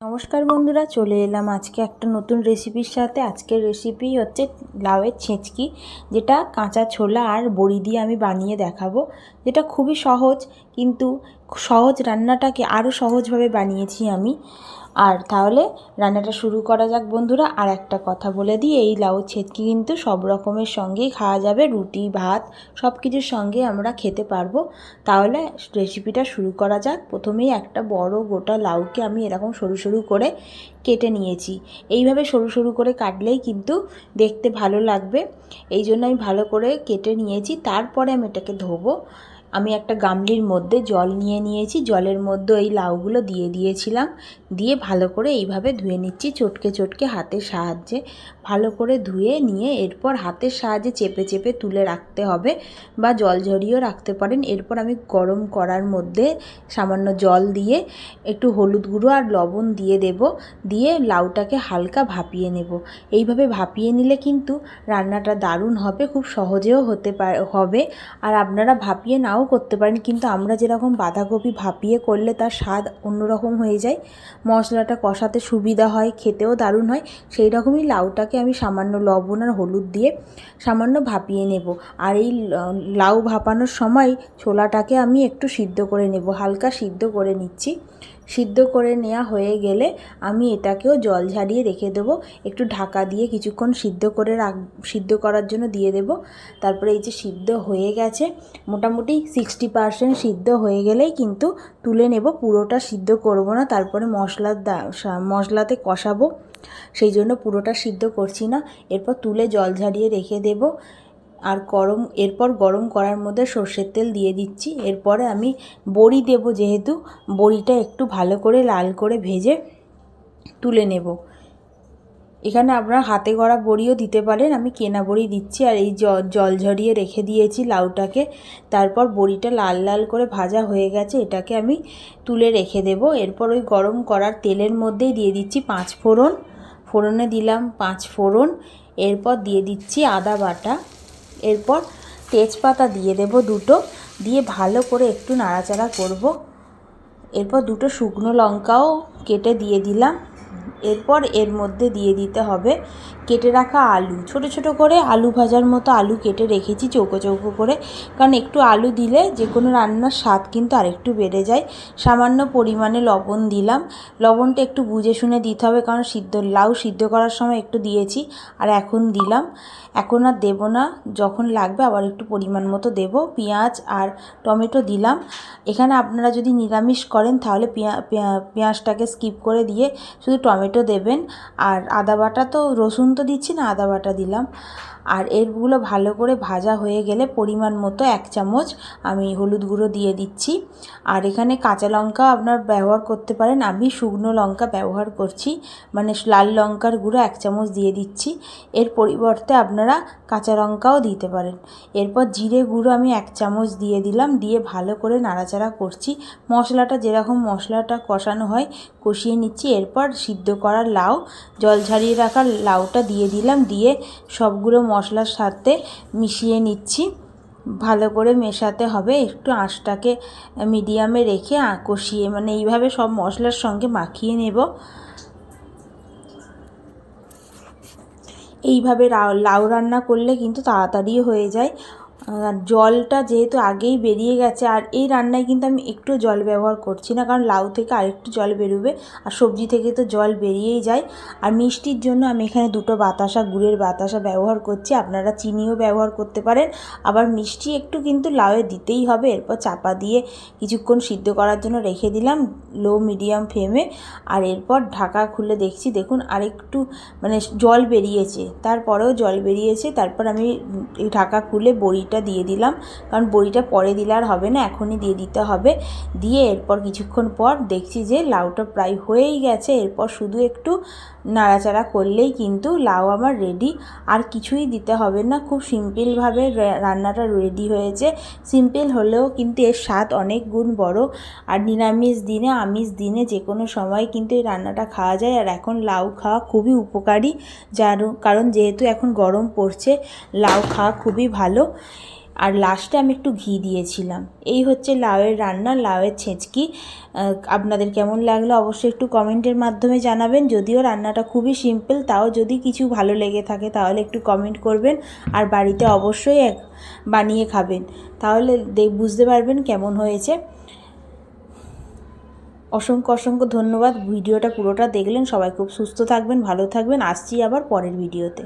নমস্কার বন্ধুরা, চলে এলাম আজকে একটা নতুন রেসিপির সাথে। আজকের রেসিপি হচ্ছে লাউয়ের ছেঁচকি, যেটা কাঁচা ছোলা আর বড়ি দিয়ে আমি বানিয়ে দেখাবো। যেটা খুবই সহজ, কিন্তু সহজ রান্নাটাকে আরও সহজভাবে বানিয়েছি আমি। আর তাহলে রান্নাটা শুরু করা যাক বন্ধুরা, আর একটা কথা বলে দিই, এই লাউ ছেটকি কিন্তু সব রকমের সঙ্গেই খাওয়া যাবে, রুটি, ভাত, সব কিছুর সঙ্গে আমরা খেতে পারব। তাহলে রেসিপিটা শুরু করা যাক। প্রথমেই একটা বড় গোটা লাউকে আমি এরকম সরু সরু করে কেটে নিয়েছি। এইভাবে সরু সরু করে কাটলেই কিন্তু দেখতে ভালো লাগবে। এই জন্য আমি ভালো করে কেটে নিয়েছি। তারপরে আমি এটাকে ধোবো। আমি একটা গামলির মধ্যে জল নিয়ে নিয়েছি, জলের মধ্যে এই লাউগুলো দিয়ে দিয়েছিলাম। দিয়ে ভালো করে এইভাবে ধুয়ে নিচ্ছি চটকে চটকে হাতের সাহায্যে। ভালো করে ধুয়ে নিয়ে এরপর হাতের সাহায্যে চেপে চেপে তুলে রাখতে হবে বা জল ঝরিয়েও রাখতে পারেন। এরপর আমি গরম করার মধ্যে সামান্য জল দিয়ে একটু হলুদ গুঁড়ো আর লবণ দিয়ে দেব। দিয়ে লাউটাকে হালকা ভাপিয়ে নেব। এইভাবে ভাপিয়ে নিলে কিন্তু রান্নাটা দারুণ হবে, খুব সহজেও হতে পারে হবে। আর আপনারা ভাপিয়ে নাও করতে পারেন, কিন্তু আমরা যেরকম বাঁধাকপি ভাপিয়ে করলে তার স্বাদ অন্যরকম হয়ে যায়। মশলাটা কষাতে সুবিধা হয়, খেতেও দারুণ হয়। সেই রকমই লাউটাকে আমি সামান্য লবণ আর হলুদ দিয়ে সামান্য ভাপিয়ে নেব। আর এই লাউ ভাপানোর সময় ছোলাটাকে আমি একটু সিদ্ধ করে নেব, হালকা সিদ্ধ করে নিচ্ছি। সিদ্ধ করে নেওয়া হয়ে গেলে আমি এটাকেও জল ঝারিয়ে রেখে দেবো। একটু ঢাকা দিয়ে কিছুক্ষণ সিদ্ধ করে রাখ, সিদ্ধ করার জন্য দিয়ে দেবো। তারপরে এই যে সিদ্ধ হয়ে গেছে, মোটামুটি সিক্সটি পারসেন্ট সিদ্ধ হয়ে গেলেই কিন্তু তুলে নেব। পুরোটা সিদ্ধ করব না, তারপরে মশলার দা মশলাতে কষাবো। সেই জন্য পুরোটা সিদ্ধ করছি না। এরপর তুলে জল ঝারিয়ে রেখে দেব। আর গরম, এরপর গরম করার মধ্যে সর্ষের তেল দিয়ে দিচ্ছি। এরপরে আমি বড়ি দেব যেহেতু, বড়িটা একটু ভালো করে লাল করে ভেজে তুলে নেব। এখানে আপনার হাতে গড়া বড়িও দিতে পারেন, আমি কেনা বড়ি দিচ্ছি আর এই জল ঝরিয়ে রেখে দিয়েছি লাউটাকে। তারপর বড়িটা লাল লাল করে ভাজা হয়ে গেছে, এটাকে আমি তুলে রেখে দেব। এরপর ওই গরম করার তেলের মধ্যেই দিয়ে দিচ্ছি পাঁচ ফোড়ন। ফোড়নে দিলাম পাঁচ ফোড়ন। এরপর দিয়ে দিচ্ছি আদা বাটা। এরপর তেজপাতা দিয়ে দেব দুটো, দিয়ে ভালো করে একটু নাড়াচাড়া করব। এরপর দুটো শুকনো লঙ্কাও কেটে দিয়ে দিলাম। এরপর এর মধ্যে দিয়ে দিতে হবে কেটে রাখা আলু। ছোট ছোট করে আলু ভাজার মতো আলু কেটে রেখেছি চৌকো চৌকো করে। কারণ একটু আলু দিলে যে কোনো রান্নার স্বাদ কিন্তু আরেকটু বেড়ে যায়। সামান্য পরিমাণে লবণ দিলাম। লবণটা একটু বুঝে শুনে দিতে হবে কারণ সিদ্ধ, লাউ সিদ্ধ করার সময় একটু দিয়েছি আর এখন দিলাম। এখন আর দেবো না। যখন লাগবে আবার একটু পরিমাণ মতো দেব। পেঁয়াজ আর টমেটো দিলাম। এখানে আপনারা যদি নিরামিষ করেন তাহলে পেঁয়াজটাকে স্কিপ করে দিয়ে শুধু টমেটো দেবেন। আর আদা বাটা তো রসুন তো দিচ্ছি না, আদা বাটা দিলাম। আর এরগুলো ভালো করে ভাজা হয়ে গেলে পরিমাণ মতো এক চামচ আমি হলুদ গুঁড়ো দিয়ে দিচ্ছি। আর এখানে কাঁচা লঙ্কা আপনার ব্যবহার করতে পারেন, আমি শুকনো লঙ্কা ব্যবহার করছি। মানে লাল লঙ্কার গুঁড়ো এক চামচ দিয়ে দিচ্ছি। এর পরিবর্তে আপনারা কাঁচা লঙ্কাও দিতে পারেন। এরপর জিরে গুঁড়ো আমি এক চামচ দিয়ে দিলাম, দিয়ে ভালো করে নাড়াচাড়া করছি। মশলাটা যেরকম মশলাটা কষানো হয়, কষিয়ে নিচ্ছি। এরপর সিদ্ধ করা লাউ, জল ঝারিয়ে রাখা লাউটা দিয়ে দিলাম, দিয়ে সবগুলো মশলার সাথে মিশিয়ে নিচ্ছি। ভালো করে মেশাতে হবে, একটু আঁশটাকে মিডিয়ামে রেখে কষিয়ে মানে এইভাবে সব মশলার সঙ্গে মাখিয়ে নেব। এইভাবে লাউ রান্না করলে কিন্তু তাড়াতাড়ি হয়ে যায়। জলটা যেহেতু আগেই বেরিয়ে গেছে, আর এই রান্নায় কিন্তু আমি একটু জল ব্যবহার করছি না, কারণ লাউ থেকে আরেকটু জল বেরোবে, আর সবজি থেকে তো জল বেরিয়েই যায়। আর মিষ্টির জন্য আমি এখানে দুটো বাতাসা, গুড়ের বাতাসা ব্যবহার করছি, আপনারা চিনিও ব্যবহার করতে পারেন। আবার মিষ্টি একটু কিন্তু লাউয়ে দিতেই হবে, এরপর চাপা দিয়ে কিছুক্ষণ সিদ্ধ করার জন্য রেখে দিলাম লো মিডিয়াম ফ্লেমে। আর এরপর ঢাকা খুলে দেখছি, দেখুন আরেকটু মানে জল বেরিয়েছে, তারপরেও জল বেরিয়েছে, তারপর আমি ঢাকা খুলে বড়িটা বড়িটা দিয়ে দিলাম। কারণ বড়িটা পরে দিলে আর হবে না, এখনই দিয়ে দিতে হবে। দিয়ে এরপর কিছুক্ষণ পর দেখছি যে লাউটা প্রায় হয়েই গেছে। এরপর শুধু একটু নাড়াচাড়া করলেই কিন্তু লাউ আমার রেডি আর কিছুই দিতে হবে না। খুব সিম্পলভাবে রান্নাটা রেডি হয়েছে। সিম্পল হলেও কিন্তু এর স্বাদ অনেক গুণ বড়। আর নিরামিষ দিনে, আমিষ দিনে যে কোনো সময় কিন্তু এই রান্নাটা খাওয়া যায়। আর এখন লাউ খাওয়া খুবই উপকারী। যার কারণ যেহেতু এখন গরম পড়ছে, লাউ খাওয়া খুবই ভালো। আর লাস্টে আমি একটু ঘি দিয়েছিলাম। এই হচ্ছে লাউয়ের রান্না, লাউয়ের ছেঁচকি। আপনাদের কেমন লাগল অবশ্যই একটু কমেন্টের মাধ্যমে জানাবেন। যদিও রান্নাটা খুবই সিম্পল তাও যদি কিছু ভালো লেগে থাকে তাহলে একটু কমেন্ট করবেন আর বাড়িতে অবশ্যই এক, বানিয়ে খাবেন। তাহলে বুঝতে পারবেন কেমন হয়েছে। অসংখ্য অসংখ্য ধন্যবাদ। ভিডিওটা পুরোটা দেখলেন, সবাই খুব সুস্থ থাকবেন, ভালো থাকবেন। আসছি আবার পরের ভিডিওতে